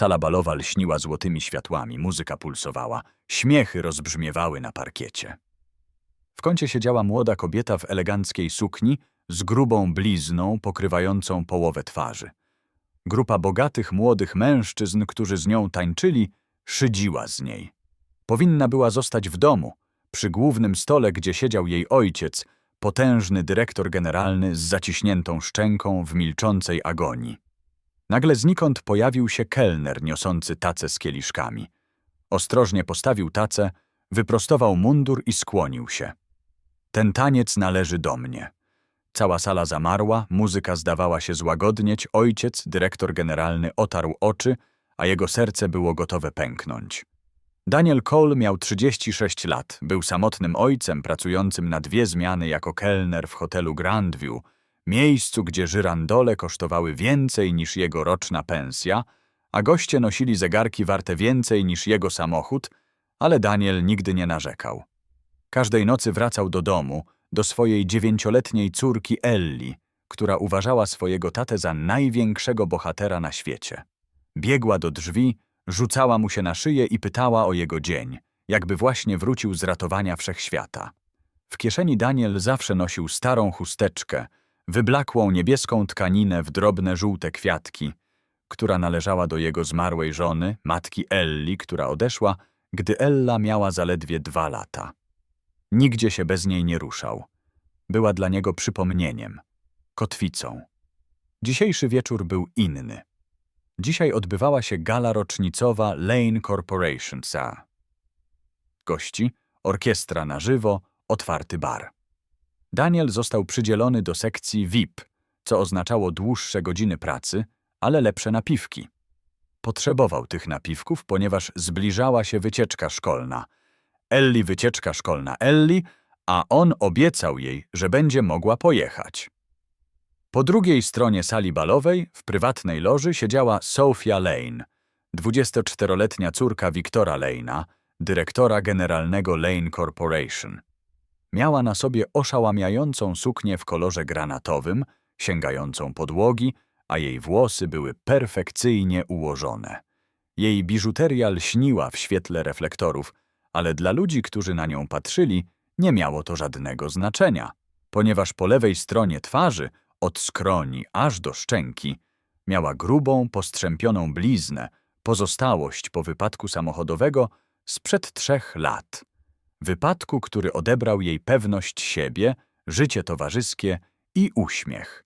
Sala balowa lśniła złotymi światłami, muzyka pulsowała, śmiechy rozbrzmiewały na parkiecie. W kącie siedziała młoda kobieta w eleganckiej sukni z grubą blizną pokrywającą połowę twarzy. Grupa bogatych młodych mężczyzn, którzy z nią tańczyli, szydziła z niej. Powinna była zostać w domu, przy głównym stole, gdzie siedział jej ojciec, potężny dyrektor generalny z zaciśniętą szczęką w milczącej agonii. Nagle znikąd pojawił się kelner niosący tacę z kieliszkami. Ostrożnie postawił tacę, wyprostował mundur i skłonił się. Ten taniec należy do mnie. Cała sala zamarła, muzyka zdawała się złagodnieć, ojciec, dyrektor generalny, otarł oczy, a jego serce było gotowe pęknąć. Daniel Cole miał 36 lat, był samotnym ojcem pracującym na dwie zmiany jako kelner w hotelu Grandview, miejscu, gdzie żyrandole kosztowały więcej niż jego roczna pensja, a goście nosili zegarki warte więcej niż jego samochód, ale Daniel nigdy nie narzekał. Każdej nocy wracał do domu, do swojej dziewięcioletniej córki Elli, która uważała swojego tatę za największego bohatera na świecie. Biegła do drzwi, rzucała mu się na szyję i pytała o jego dzień, jakby właśnie wrócił z ratowania wszechświata. W kieszeni Daniel zawsze nosił starą chusteczkę, wyblakłą niebieską tkaninę w drobne żółte kwiatki, która należała do jego zmarłej żony, matki Elli, która odeszła, gdy Ella miała zaledwie dwa lata. Nigdzie się bez niej nie ruszał. Była dla niego przypomnieniem, kotwicą. Dzisiejszy wieczór był inny. Dzisiaj odbywała się gala rocznicowa Lane Corporation SA. Gości, orkiestra na żywo, otwarty bar. Daniel został przydzielony do sekcji VIP, co oznaczało dłuższe godziny pracy, ale lepsze napiwki. Potrzebował tych napiwków, ponieważ zbliżała się wycieczka szkolna. Elli wycieczka szkolna Elli, a on obiecał jej, że będzie mogła pojechać. Po drugiej stronie sali balowej, w prywatnej loży, siedziała Sophia Lane, 24-letnia córka Wiktora Lane'a, dyrektora generalnego Lane Corporation. Miała na sobie oszałamiającą suknię w kolorze granatowym, sięgającą podłogi, a jej włosy były perfekcyjnie ułożone. Jej biżuteria lśniła w świetle reflektorów, ale dla ludzi, którzy na nią patrzyli, nie miało to żadnego znaczenia, ponieważ po lewej stronie twarzy, od skroni aż do szczęki, miała grubą, postrzępioną bliznę, pozostałość po wypadku samochodowego sprzed trzech lat. Wypadku, który odebrał jej pewność siebie, życie towarzyskie i uśmiech.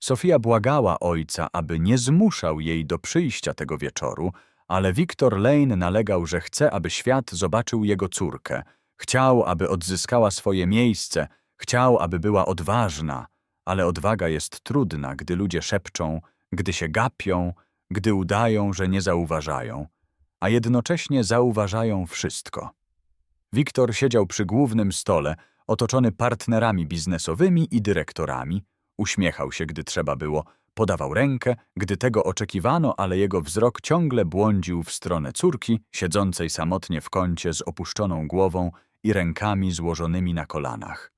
Sofia błagała ojca, aby nie zmuszał jej do przyjścia tego wieczoru, ale Victor Lane nalegał, że chce, aby świat zobaczył jego córkę. Chciał, aby odzyskała swoje miejsce, chciał, aby była odważna, ale odwaga jest trudna, gdy ludzie szepczą, gdy się gapią, gdy udają, że nie zauważają, a jednocześnie zauważają wszystko. Wiktor siedział przy głównym stole, otoczony partnerami biznesowymi i dyrektorami, uśmiechał się, gdy trzeba było, podawał rękę, gdy tego oczekiwano, ale jego wzrok ciągle błądził w stronę córki, siedzącej samotnie w kącie z opuszczoną głową i rękami złożonymi na kolanach.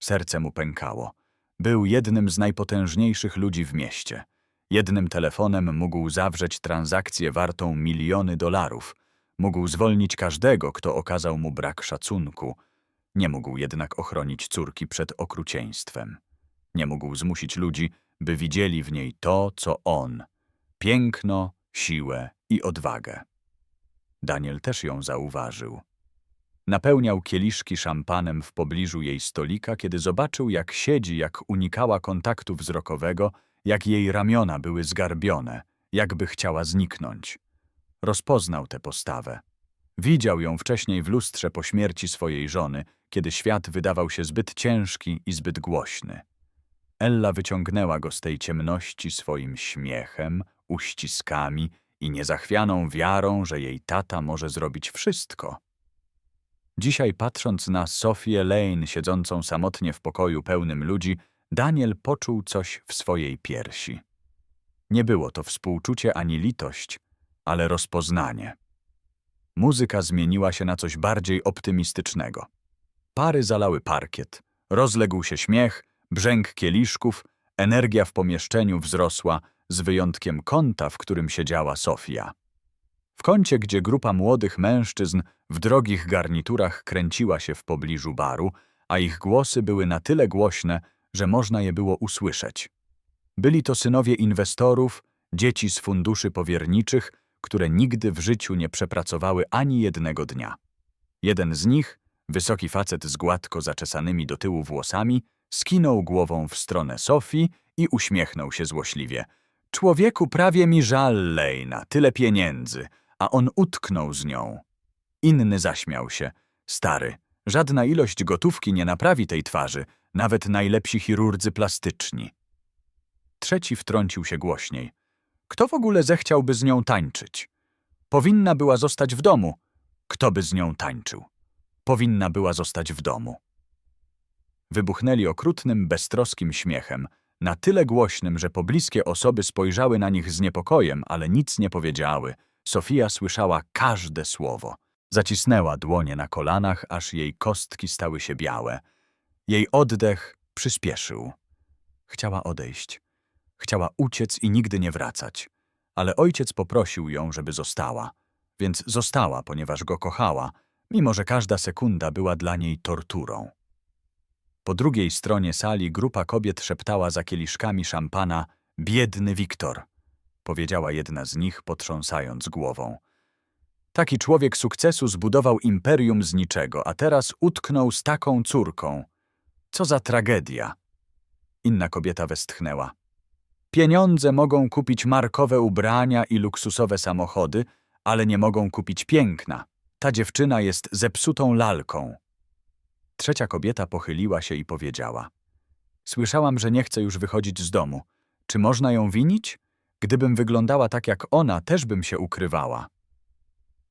Serce mu pękało. Był jednym z najpotężniejszych ludzi w mieście. Jednym telefonem mógł zawrzeć transakcję wartą miliony dolarów. Mógł zwolnić każdego, kto okazał mu brak szacunku. Nie mógł jednak ochronić córki przed okrucieństwem. Nie mógł zmusić ludzi, by widzieli w niej to, co on piękno, siłę i odwagę. Daniel też ją zauważył. Napełniał kieliszki szampanem w pobliżu jej stolika, kiedy zobaczył, jak siedzi, jak unikała kontaktu wzrokowego, jak jej ramiona były zgarbione, jakby chciała zniknąć. Rozpoznał tę postawę. Widział ją wcześniej w lustrze po śmierci swojej żony, kiedy świat wydawał się zbyt ciężki i zbyt głośny. Ella wyciągnęła go z tej ciemności swoim śmiechem, uściskami i niezachwianą wiarą, że jej tata może zrobić wszystko. Dzisiaj patrząc na Sofię Lane siedzącą samotnie w pokoju pełnym ludzi, Daniel poczuł coś w swojej piersi. Nie było to współczucie ani litość, ale rozpoznanie. Muzyka zmieniła się na coś bardziej optymistycznego. Pary zalały parkiet, rozległ się śmiech, brzęk kieliszków, energia w pomieszczeniu wzrosła, z wyjątkiem kąta, w którym siedziała Sofia. W kącie, gdzie grupa młodych mężczyzn w drogich garniturach kręciła się w pobliżu baru, a ich głosy były na tyle głośne, że można je było usłyszeć. Byli to synowie inwestorów, dzieci z funduszy powierniczych, które nigdy w życiu nie przepracowały ani jednego dnia. Jeden z nich, wysoki facet z gładko zaczesanymi do tyłu włosami, skinął głową w stronę Sofii i uśmiechnął się złośliwie. Człowieku, prawie mi żal Lejna, tyle pieniędzy, a on utknął z nią. Inny zaśmiał się. Stary, żadna ilość gotówki nie naprawi tej twarzy, nawet najlepsi chirurdzy plastyczni. Trzeci wtrącił się głośniej. Kto w ogóle zechciałby z nią tańczyć? Powinna była zostać w domu. Kto by z nią tańczył? Powinna była zostać w domu. Wybuchnęli okrutnym, beztroskim śmiechem, na tyle głośnym, że pobliskie osoby spojrzały na nich z niepokojem, ale nic nie powiedziały. Sofia słyszała każde słowo. Zacisnęła dłonie na kolanach, aż jej kostki stały się białe. Jej oddech przyspieszył. Chciała odejść. Chciała uciec i nigdy nie wracać. Ale ojciec poprosił ją, żeby została. Więc została, ponieważ go kochała, mimo że każda sekunda była dla niej torturą. Po drugiej stronie sali grupa kobiet szeptała za kieliszkami szampana Biedny Wiktor, powiedziała jedna z nich, potrząsając głową. Taki człowiek sukcesu zbudował imperium z niczego, a teraz utknął z taką córką. Co za tragedia! Inna kobieta westchnęła. Pieniądze mogą kupić markowe ubrania i luksusowe samochody, ale nie mogą kupić piękna. Ta dziewczyna jest zepsutą lalką. Trzecia kobieta pochyliła się i powiedziała. Słyszałam, że nie chce już wychodzić z domu. Czy można ją winić? Gdybym wyglądała tak jak ona, też bym się ukrywała.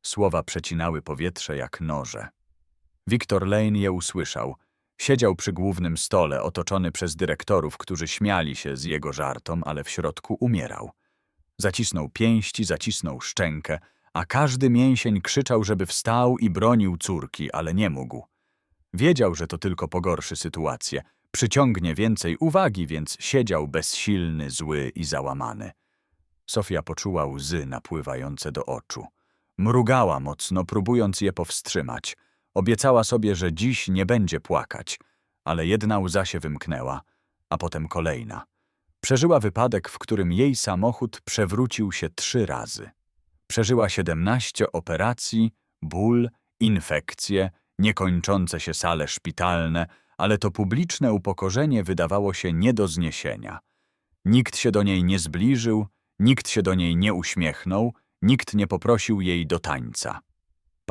Słowa przecinały powietrze jak noże. Wiktor Lane je usłyszał. Siedział przy głównym stole, otoczony przez dyrektorów, którzy śmiali się z jego żartom, ale w środku umierał. Zacisnął pięści, zacisnął szczękę, a każdy mięsień krzyczał, żeby wstał i bronił córki, ale nie mógł. Wiedział, że to tylko pogorszy sytuację, przyciągnie więcej uwagi, więc siedział bezsilny, zły i załamany. Sofia poczuła łzy napływające do oczu. Mrugała mocno, próbując je powstrzymać. Obiecała sobie, że dziś nie będzie płakać, ale jedna łza się wymknęła, a potem kolejna. Przeżyła wypadek, w którym jej samochód przewrócił się trzy razy. Przeżyła siedemnaście operacji, ból, infekcje, niekończące się sale szpitalne, ale to publiczne upokorzenie wydawało się nie do zniesienia. Nikt się do niej nie zbliżył, nikt się do niej nie uśmiechnął, nikt nie poprosił jej do tańca.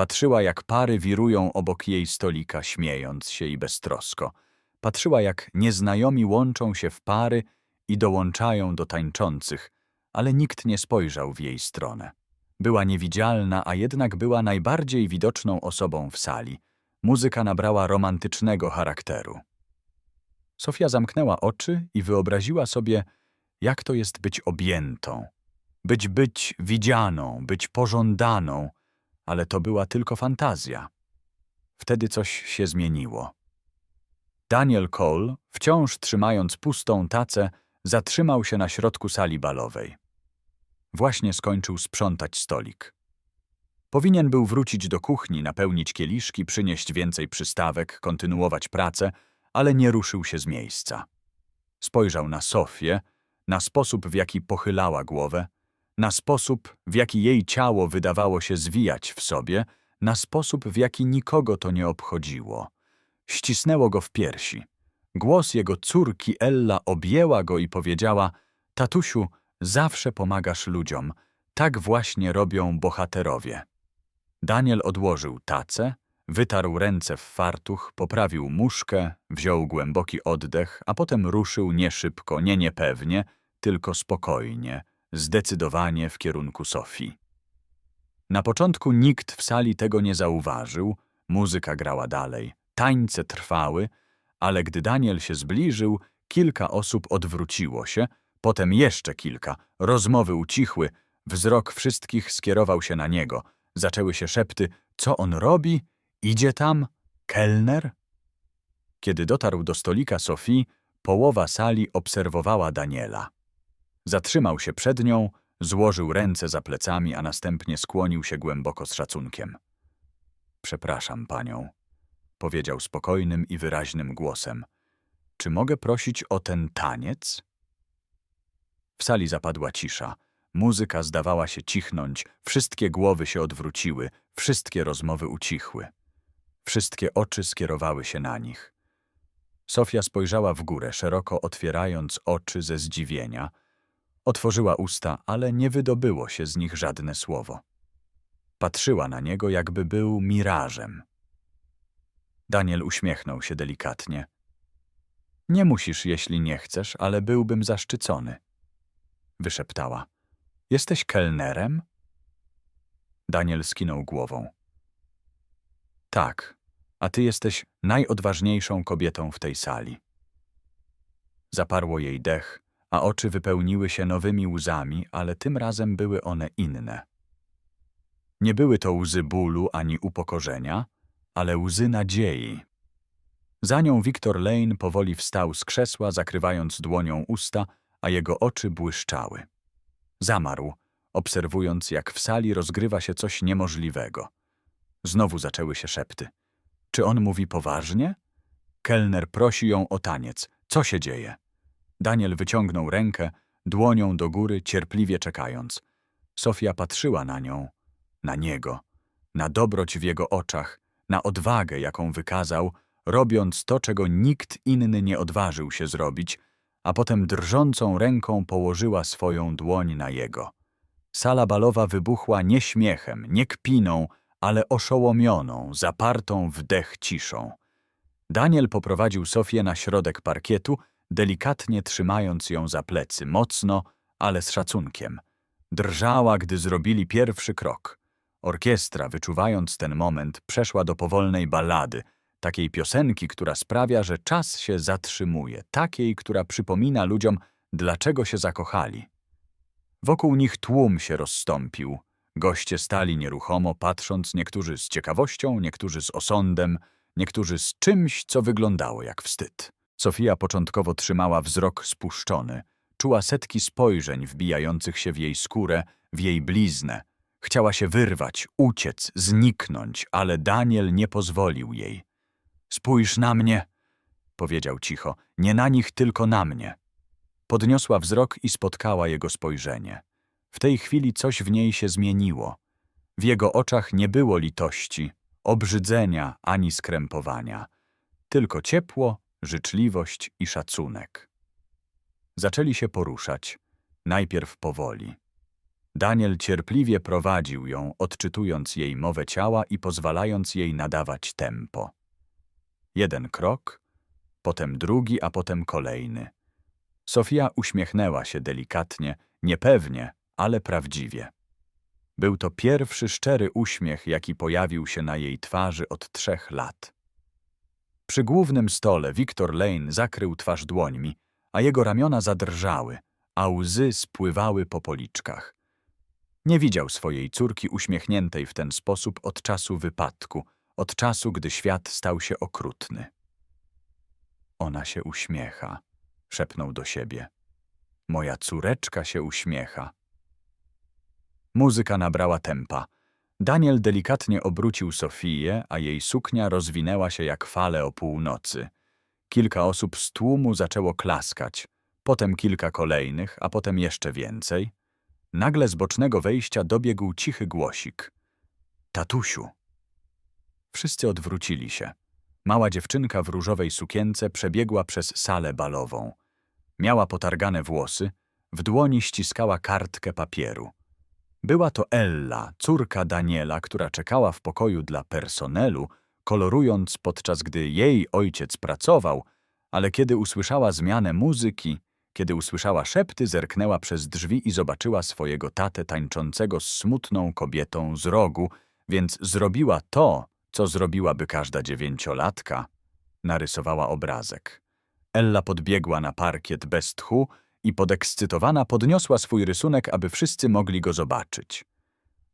Patrzyła, jak pary wirują obok jej stolika, śmiejąc się i beztrosko. Patrzyła, jak nieznajomi łączą się w pary i dołączają do tańczących, ale nikt nie spojrzał w jej stronę. Była niewidzialna, a jednak była najbardziej widoczną osobą w sali. Muzyka nabrała romantycznego charakteru. Sofia zamknęła oczy i wyobraziła sobie, jak to jest być objętą, być być widzianą, być pożądaną, ale to była tylko fantazja. Wtedy coś się zmieniło. Daniel Cole, wciąż trzymając pustą tacę, zatrzymał się na środku sali balowej. Właśnie skończył sprzątać stolik. Powinien był wrócić do kuchni, napełnić kieliszki, przynieść więcej przystawek, kontynuować pracę, ale nie ruszył się z miejsca. Spojrzał na Sofię, na sposób, w jaki pochylała głowę, na sposób, w jaki jej ciało wydawało się zwijać w sobie, na sposób, w jaki nikogo to nie obchodziło. Ścisnęło go w piersi. Głos jego córki Ella objęła go i powiedziała – Tatusiu, zawsze pomagasz ludziom. Tak właśnie robią bohaterowie. Daniel odłożył tacę, wytarł ręce w fartuch, poprawił muszkę, wziął głęboki oddech, a potem ruszył nie szybko, nie niepewnie, tylko spokojnie, zdecydowanie w kierunku Sofii. Na początku nikt w sali tego nie zauważył, muzyka grała dalej, tańce trwały, ale gdy Daniel się zbliżył, kilka osób odwróciło się, potem jeszcze kilka, rozmowy ucichły, wzrok wszystkich skierował się na niego, zaczęły się szepty, co on robi, idzie tam, kelner? Kiedy dotarł do stolika Sofii, połowa sali obserwowała Daniela. Zatrzymał się przed nią, złożył ręce za plecami, a następnie skłonił się głęboko z szacunkiem. Przepraszam panią, powiedział spokojnym i wyraźnym głosem. Czy mogę prosić o ten taniec? W sali zapadła cisza. Muzyka zdawała się cichnąć, wszystkie głowy się odwróciły, wszystkie rozmowy ucichły. Wszystkie oczy skierowały się na nich. Sofia spojrzała w górę, szeroko otwierając oczy ze zdziwienia. Otworzyła usta, ale nie wydobyło się z nich żadne słowo. Patrzyła na niego, jakby był mirażem. Daniel uśmiechnął się delikatnie. Nie musisz, jeśli nie chcesz, ale byłbym zaszczycony. Wyszeptała. Jesteś kelnerem? Daniel skinął głową. Tak, a ty jesteś najodważniejszą kobietą w tej sali. Zaparło jej dech, a oczy wypełniły się nowymi łzami, ale tym razem były one inne. Nie były to łzy bólu ani upokorzenia, ale łzy nadziei. Za nią Victor Lane powoli wstał z krzesła, zakrywając dłonią usta, a jego oczy błyszczały. Zamarł, obserwując, jak w sali rozgrywa się coś niemożliwego. Znowu zaczęły się szepty. Czy on mówi poważnie? Kelner prosi ją o taniec. Co się dzieje? Daniel wyciągnął rękę, dłonią do góry, cierpliwie czekając. Sofia patrzyła na nią, na niego, na dobroć w jego oczach, na odwagę, jaką wykazał, robiąc to, czego nikt inny nie odważył się zrobić, a potem drżącą ręką położyła swoją dłoń na jego. Sala balowa wybuchła nie śmiechem, nie kpiną, ale oszołomioną, zapartą w dech ciszą. Daniel poprowadził Sofię na środek parkietu, delikatnie trzymając ją za plecy, mocno, ale z szacunkiem. Drżała, gdy zrobili pierwszy krok. Orkiestra, wyczuwając ten moment, przeszła do powolnej ballady, takiej piosenki, która sprawia, że czas się zatrzymuje, takiej, która przypomina ludziom, dlaczego się zakochali. Wokół nich tłum się rozstąpił. Goście stali nieruchomo, patrząc niektórzy z ciekawością, niektórzy z osądem, niektórzy z czymś, co wyglądało jak wstyd. Sofia początkowo trzymała wzrok spuszczony, czuła setki spojrzeń wbijających się w jej skórę, w jej bliznę. Chciała się wyrwać, uciec, zniknąć, ale Daniel nie pozwolił jej. Spójrz na mnie, powiedział cicho, nie na nich, tylko na mnie. Podniosła wzrok i spotkała jego spojrzenie. W tej chwili coś w niej się zmieniło. W jego oczach nie było litości, obrzydzenia ani skrępowania, tylko ciepło, życzliwość i szacunek. Zaczęli się poruszać, najpierw powoli. Daniel cierpliwie prowadził ją, odczytując jej mowę ciała i pozwalając jej nadawać tempo. Jeden krok, potem drugi, a potem kolejny. Sofia uśmiechnęła się delikatnie, niepewnie, ale prawdziwie. Był to pierwszy szczery uśmiech, jaki pojawił się na jej twarzy od trzech lat. Przy głównym stole Victor Lane zakrył twarz dłońmi, a jego ramiona zadrżały, a łzy spływały po policzkach. Nie widział swojej córki uśmiechniętej w ten sposób od czasu wypadku, od czasu, gdy świat stał się okrutny. Ona się uśmiecha, szepnął do siebie. Moja córeczka się uśmiecha. Muzyka nabrała tempa. Daniel delikatnie obrócił Sofię, a jej suknia rozwinęła się jak fale o północy. Kilka osób z tłumu zaczęło klaskać, potem kilka kolejnych, a potem jeszcze więcej. Nagle z bocznego wejścia dobiegł cichy głosik. Tatusiu! Wszyscy odwrócili się. Mała dziewczynka w różowej sukience przebiegła przez salę balową. Miała potargane włosy, w dłoni ściskała kartkę papieru. Była to Ella, córka Daniela, która czekała w pokoju dla personelu, kolorując podczas gdy jej ojciec pracował, ale kiedy usłyszała zmianę muzyki, kiedy usłyszała szepty, zerknęła przez drzwi i zobaczyła swojego tatę tańczącego z smutną kobietą z rogu, więc zrobiła to, co zrobiłaby każda dziewięciolatka. Narysowała obrazek. Ella podbiegła na parkiet bez tchu i podekscytowana podniosła swój rysunek, aby wszyscy mogli go zobaczyć.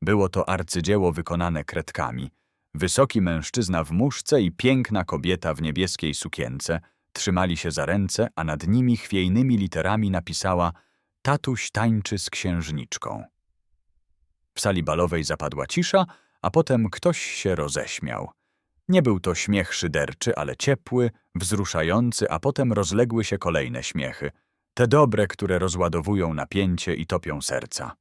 Było to arcydzieło wykonane kredkami. Wysoki mężczyzna w muszce i piękna kobieta w niebieskiej sukience trzymali się za ręce, a nad nimi chwiejnymi literami napisała tatuś tańczy z księżniczką. W sali balowej zapadła cisza, a potem ktoś się roześmiał. Nie był to śmiech szyderczy, ale ciepły, wzruszający, a potem rozległy się kolejne śmiechy. Te dobre, które rozładowują napięcie i topią serca.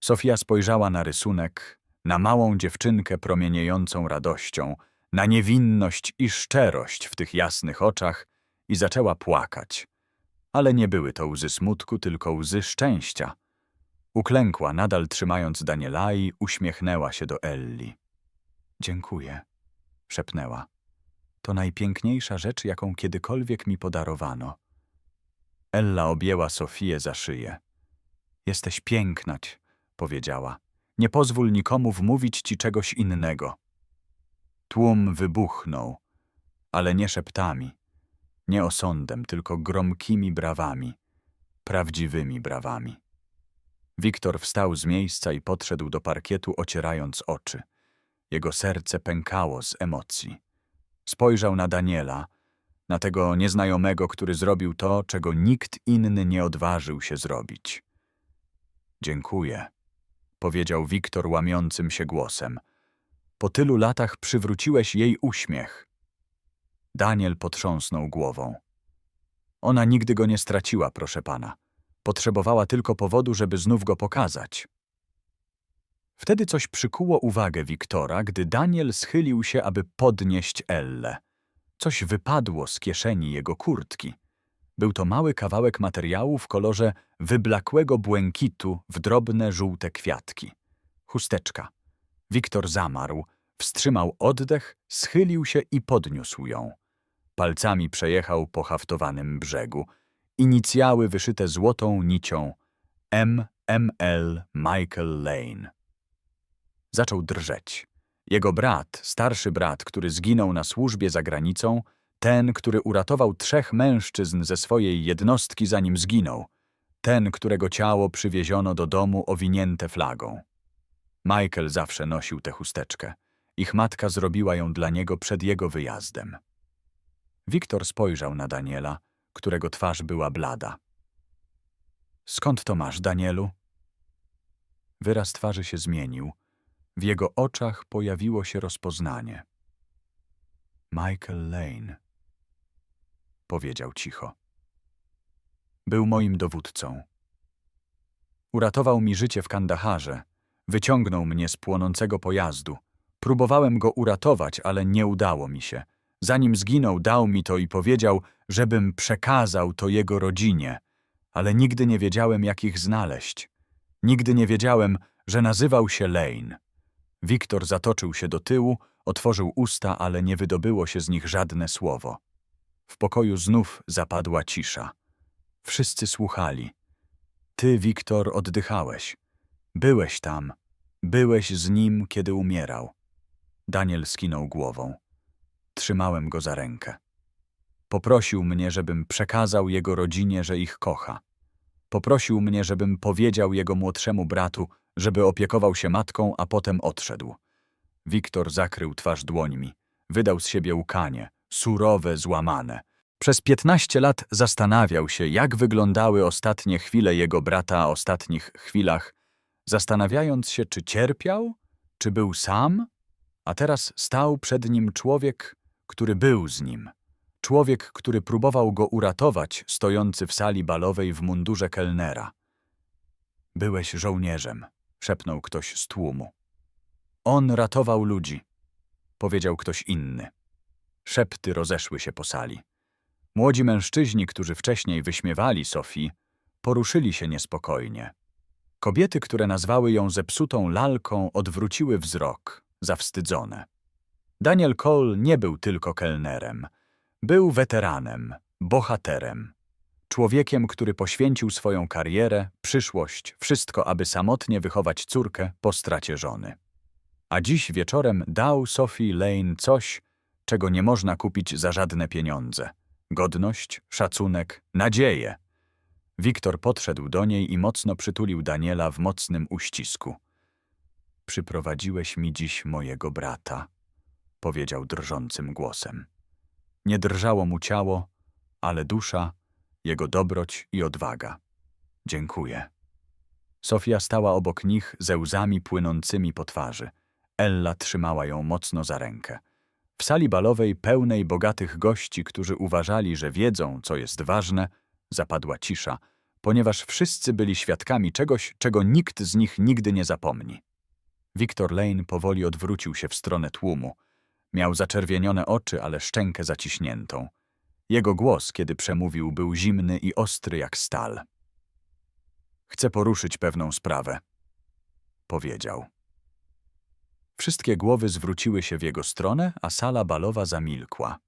Sofia spojrzała na rysunek, na małą dziewczynkę promieniejącą radością, na niewinność i szczerość w tych jasnych oczach i zaczęła płakać. Ale nie były to łzy smutku, tylko łzy szczęścia. Uklękła, nadal trzymając Daniela i uśmiechnęła się do Elli. Dziękuję, szepnęła. To najpiękniejsza rzecz, jaką kiedykolwiek mi podarowano. Ella objęła Sofię za szyję. Jesteś pięknać, powiedziała. Nie pozwól nikomu wmówić ci czegoś innego. Tłum wybuchnął, ale nie szeptami, nie osądem, tylko gromkimi brawami, prawdziwymi brawami. Wiktor wstał z miejsca i podszedł do parkietu, ocierając oczy. Jego serce pękało z emocji. Spojrzał na Daniela, na tego nieznajomego, który zrobił to, czego nikt inny nie odważył się zrobić. Dziękuję, powiedział Wiktor łamiącym się głosem. Po tylu latach przywróciłeś jej uśmiech. Daniel potrząsnął głową. Ona nigdy go nie straciła, proszę pana. Potrzebowała tylko powodu, żeby znów go pokazać. Wtedy coś przykuło uwagę Wiktora, gdy Daniel schylił się, aby podnieść Elle. Coś wypadło z kieszeni jego kurtki. Był to mały kawałek materiału w kolorze wyblakłego błękitu w drobne żółte kwiatki. Chusteczka. Wiktor zamarł, wstrzymał oddech, schylił się i podniósł ją. Palcami przejechał po haftowanym brzegu. Inicjały wyszyte złotą nicią M. M. L. Michael Lane. Zaczął drżeć. Jego brat, starszy brat, który zginął na służbie za granicą, ten, który uratował trzech mężczyzn ze swojej jednostki, zanim zginął, ten, którego ciało przywieziono do domu owinięte flagą. Michael zawsze nosił tę chusteczkę. Ich matka zrobiła ją dla niego przed jego wyjazdem. Wiktor spojrzał na Daniela, którego twarz była blada. Skąd to masz, Danielu? Wyraz twarzy się zmienił. W jego oczach pojawiło się rozpoznanie. Michael Lane, powiedział cicho. Był moim dowódcą. Uratował mi życie w Kandaharze, wyciągnął mnie z płonącego pojazdu. Próbowałem go uratować, ale nie udało mi się. Zanim zginął, dał mi to i powiedział, żebym przekazał to jego rodzinie, ale nigdy nie wiedziałem, jak ich znaleźć. Nigdy nie wiedziałem, że nazywał się Lane. Wiktor zatoczył się do tyłu, otworzył usta, ale nie wydobyło się z nich żadne słowo. W pokoju znów zapadła cisza. Wszyscy słuchali. Ty, Wiktor, oddychałeś. Byłeś tam. Byłeś z nim, kiedy umierał. Daniel skinął głową. Trzymałem go za rękę. Poprosił mnie, żebym przekazał jego rodzinie, że ich kocha. Poprosił mnie, żebym powiedział jego młodszemu bratu, żeby opiekował się matką, a potem odszedł. Wiktor zakrył twarz dłońmi. Wydał z siebie łkanie, surowe, złamane. Przez piętnaście lat zastanawiał się, jak wyglądały ostatnie chwile jego brata, ostatnich chwilach, zastanawiając się, czy cierpiał, czy był sam, a teraz stał przed nim człowiek, który był z nim. Człowiek, który próbował go uratować, stojący w sali balowej w mundurze kelnera. Byłeś żołnierzem, szepnął ktoś z tłumu. On ratował ludzi, powiedział ktoś inny. Szepty rozeszły się po sali. Młodzi mężczyźni, którzy wcześniej wyśmiewali Sofii, poruszyli się niespokojnie. Kobiety, które nazwały ją zepsutą lalką, odwróciły wzrok, zawstydzone. Daniel Cole nie był tylko kelnerem. Był weteranem, bohaterem. Człowiekiem, który poświęcił swoją karierę, przyszłość, wszystko, aby samotnie wychować córkę po stracie żony. A dziś wieczorem dał Sophie Lane coś, czego nie można kupić za żadne pieniądze. Godność, szacunek, nadzieję. Wiktor podszedł do niej i mocno przytulił Daniela w mocnym uścisku. Przyprowadziłeś mi dziś mojego brata, powiedział drżącym głosem. Nie drżało mu ciało, ale dusza, jego dobroć i odwaga. Dziękuję. Sofia stała obok nich ze łzami płynącymi po twarzy. Ella trzymała ją mocno za rękę. W sali balowej pełnej bogatych gości, którzy uważali, że wiedzą, co jest ważne, zapadła cisza, ponieważ wszyscy byli świadkami czegoś, czego nikt z nich nigdy nie zapomni. Wiktor Lane powoli odwrócił się w stronę tłumu. Miał zaczerwienione oczy, ale szczękę zaciśniętą. Jego głos, kiedy przemówił, był zimny i ostry jak stal. Chcę poruszyć pewną sprawę, powiedział. Wszystkie głowy zwróciły się w jego stronę, a sala balowa zamilkła.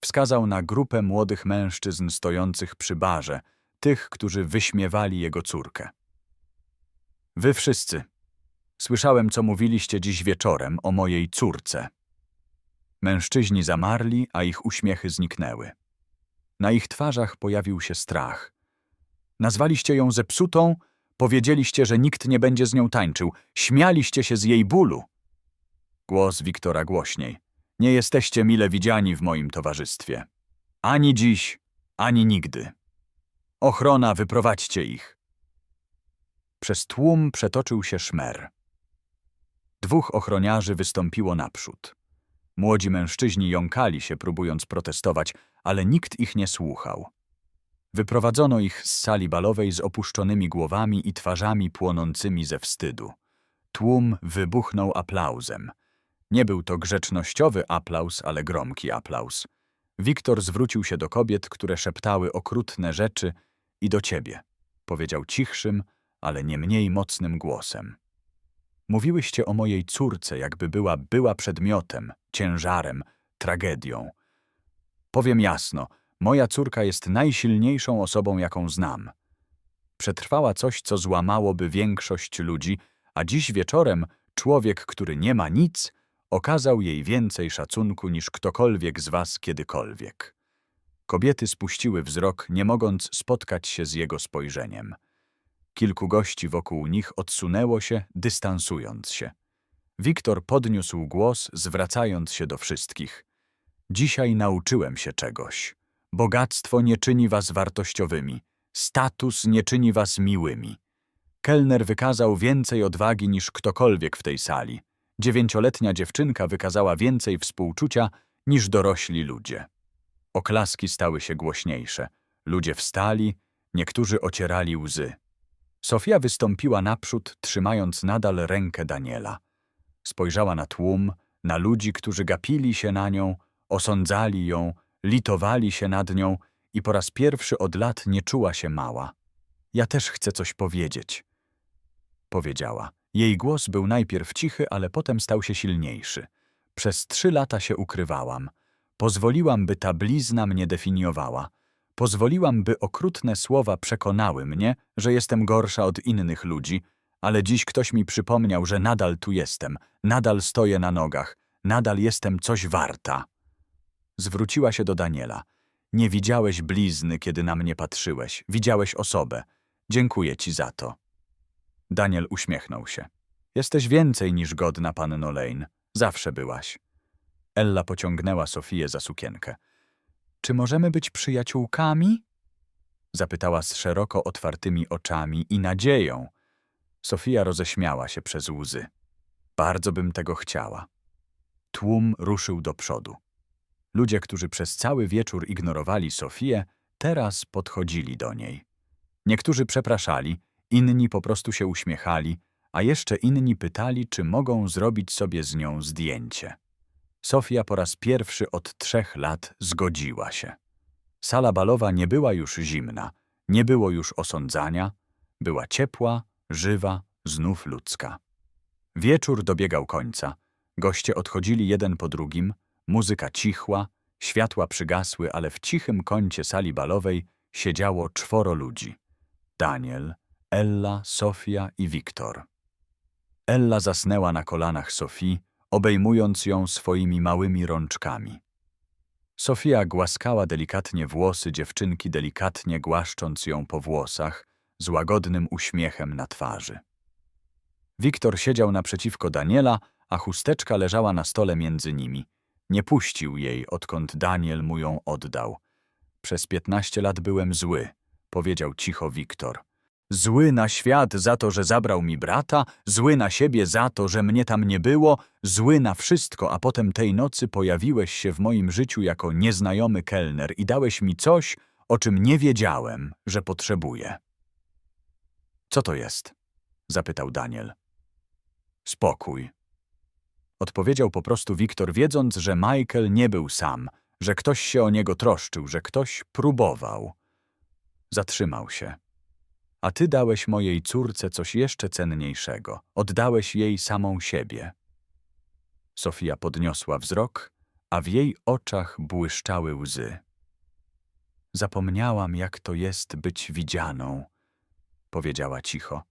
Wskazał na grupę młodych mężczyzn stojących przy barze, tych, którzy wyśmiewali jego córkę. Wy wszyscy, słyszałem, co mówiliście dziś wieczorem o mojej córce. Mężczyźni zamarli, a ich uśmiechy zniknęły. Na ich twarzach pojawił się strach. Nazwaliście ją zepsutą, powiedzieliście, że nikt nie będzie z nią tańczył, śmialiście się z jej bólu. Głos Wiktora głośniej. Nie jesteście mile widziani w moim towarzystwie. Ani dziś, ani nigdy. Ochrona, wyprowadźcie ich. Przez tłum przetoczył się szmer. Dwóch ochroniarzy wystąpiło naprzód. Młodzi mężczyźni jąkali się, próbując protestować, ale nikt ich nie słuchał. Wyprowadzono ich z sali balowej z opuszczonymi głowami i twarzami płonącymi ze wstydu. Tłum wybuchnął aplauzem. Nie był to grzecznościowy aplauz, ale gromki aplauz. Wiktor zwrócił się do kobiet, które szeptały okrutne rzeczy i do ciebie. Powiedział cichszym, ale nie mniej mocnym głosem. Mówiłyście o mojej córce, jakby była była przedmiotem, ciężarem, tragedią. Powiem jasno, moja córka jest najsilniejszą osobą, jaką znam. Przetrwała coś, co złamałoby większość ludzi, a dziś wieczorem człowiek, który nie ma nic, okazał jej więcej szacunku niż ktokolwiek z was kiedykolwiek. Kobiety spuściły wzrok, nie mogąc spotkać się z jego spojrzeniem. Kilku gości wokół nich odsunęło się, dystansując się. Wiktor podniósł głos, zwracając się do wszystkich. Dzisiaj nauczyłem się czegoś. Bogactwo nie czyni was wartościowymi. Status nie czyni was miłymi. Kelner wykazał więcej odwagi niż ktokolwiek w tej sali. Dziewięcioletnia dziewczynka wykazała więcej współczucia niż dorośli ludzie. Oklaski stały się głośniejsze. Ludzie wstali, niektórzy ocierali łzy. Sofia wystąpiła naprzód, trzymając nadal rękę Daniela. Spojrzała na tłum, na ludzi, którzy gapili się na nią, osądzali ją, litowali się nad nią i po raz pierwszy od lat nie czuła się mała. Ja też chcę coś powiedzieć, powiedziała. Jej głos był najpierw cichy, ale potem stał się silniejszy. Przez trzy lata się ukrywałam. Pozwoliłam, by ta blizna mnie definiowała. Pozwoliłam, by okrutne słowa przekonały mnie, że jestem gorsza od innych ludzi, ale dziś ktoś mi przypomniał, że nadal tu jestem, nadal stoję na nogach, nadal jestem coś warta. Zwróciła się do Daniela. Nie widziałeś blizny, kiedy na mnie patrzyłeś, widziałeś osobę. Dziękuję ci za to. Daniel uśmiechnął się. Jesteś więcej niż godna, panno Lane. Zawsze byłaś. Ella pociągnęła Sofię za sukienkę. Czy możemy być przyjaciółkami? Zapytała z szeroko otwartymi oczami i nadzieją. Sofia roześmiała się przez łzy. Bardzo bym tego chciała. Tłum ruszył do przodu. Ludzie, którzy przez cały wieczór ignorowali Sofię, teraz podchodzili do niej. Niektórzy przepraszali, inni po prostu się uśmiechali, a jeszcze inni pytali, czy mogą zrobić sobie z nią zdjęcie. Sofia po raz pierwszy od trzech lat zgodziła się. Sala balowa nie była już zimna, nie było już osądzania, była ciepła, żywa, znów ludzka. Wieczór dobiegał końca, goście odchodzili jeden po drugim, muzyka cichła, światła przygasły, ale w cichym kącie sali balowej siedziało czworo ludzi. Daniel, Ella, Sofia i Wiktor. Ella zasnęła na kolanach Sofii, obejmując ją swoimi małymi rączkami. Sofia głaskała delikatnie włosy dziewczynki, delikatnie głaszcząc ją po włosach, z łagodnym uśmiechem na twarzy. Wiktor siedział naprzeciwko Daniela, a chusteczka leżała na stole między nimi. Nie puścił jej, odkąd Daniel mu ją oddał. Przez piętnaście lat byłem zły, powiedział cicho Wiktor. Zły na świat za to, że zabrał mi brata, zły na siebie za to, że mnie tam nie było, zły na wszystko, a potem tej nocy pojawiłeś się w moim życiu jako nieznajomy kelner i dałeś mi coś, o czym nie wiedziałem, że potrzebuję. Co to jest? zapytał Daniel. Spokój. Odpowiedział po prostu Wiktor, wiedząc, że Michael nie był sam, że ktoś się o niego troszczył, że ktoś próbował. Zatrzymał się. A ty dałeś mojej córce coś jeszcze cenniejszego. Oddałeś jej samą siebie. Sofia podniosła wzrok, a w jej oczach błyszczały łzy. Zapomniałam, jak to jest być widzianą, powiedziała cicho.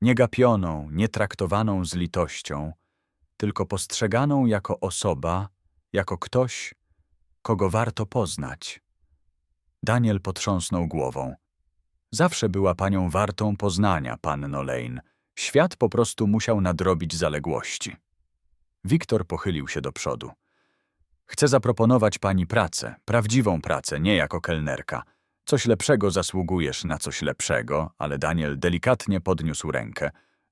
Niegapioną, nietraktowaną z litością, tylko postrzeganą jako osoba, jako ktoś, kogo warto poznać. Daniel potrząsnął głową. Zawsze była panią wartą poznania, panno Lane. Świat po prostu musiał nadrobić zaległości. Wiktor pochylił się do przodu. Chcę zaproponować pani pracę, prawdziwą pracę, nie jako kelnerka. Coś lepszego zasługujesz na coś lepszego, ale Daniel delikatnie podniósł rękę.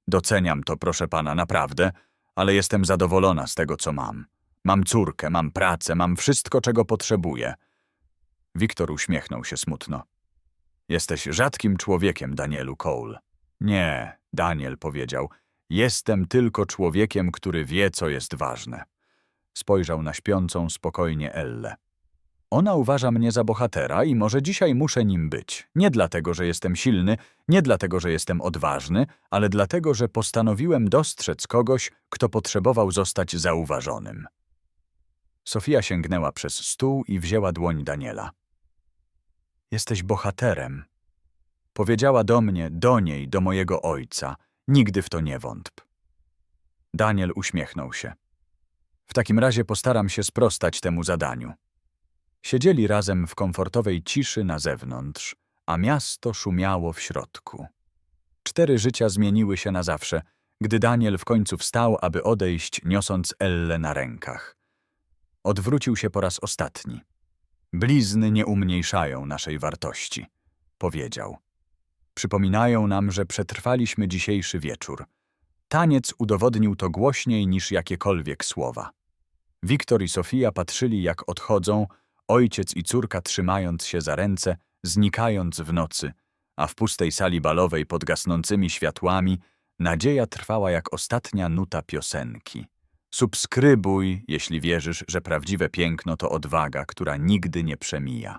Doceniam to, proszę pana, naprawdę, ale jestem zadowolona z tego, co mam. Mam córkę, mam pracę, mam wszystko, czego potrzebuję. Wiktor uśmiechnął się smutno. Jesteś rzadkim człowiekiem, Danielu Cole. Nie, Daniel powiedział. Jestem tylko człowiekiem, który wie, co jest ważne. Spojrzał na śpiącą spokojnie Elle. Ona uważa mnie za bohatera i może dzisiaj muszę nim być. Nie dlatego, że jestem silny, nie dlatego, że jestem odważny, ale dlatego, że postanowiłem dostrzec kogoś, kto potrzebował zostać zauważonym. Sofia sięgnęła przez stół i wzięła dłoń Daniela. Jesteś bohaterem. Powiedziała do mnie, do niej, do mojego ojca. Nigdy w to nie wątp. Daniel uśmiechnął się. W takim razie postaram się sprostać temu zadaniu. Siedzieli razem w komfortowej ciszy na zewnątrz, a miasto szumiało w środku. Cztery życia zmieniły się na zawsze, gdy Daniel w końcu wstał, aby odejść, niosąc Elle na rękach. Odwrócił się po raz ostatni. Blizny nie umniejszają naszej wartości, powiedział. Przypominają nam, że przetrwaliśmy dzisiejszy wieczór. Taniec udowodnił to głośniej niż jakiekolwiek słowa. Wiktor i Sofia patrzyli, jak odchodzą, ojciec i córka trzymając się za ręce, znikając w nocy, a w pustej sali balowej pod gasnącymi światłami nadzieja trwała jak ostatnia nuta piosenki. Subskrybuj, jeśli wierzysz, że prawdziwe piękno to odwaga, która nigdy nie przemija.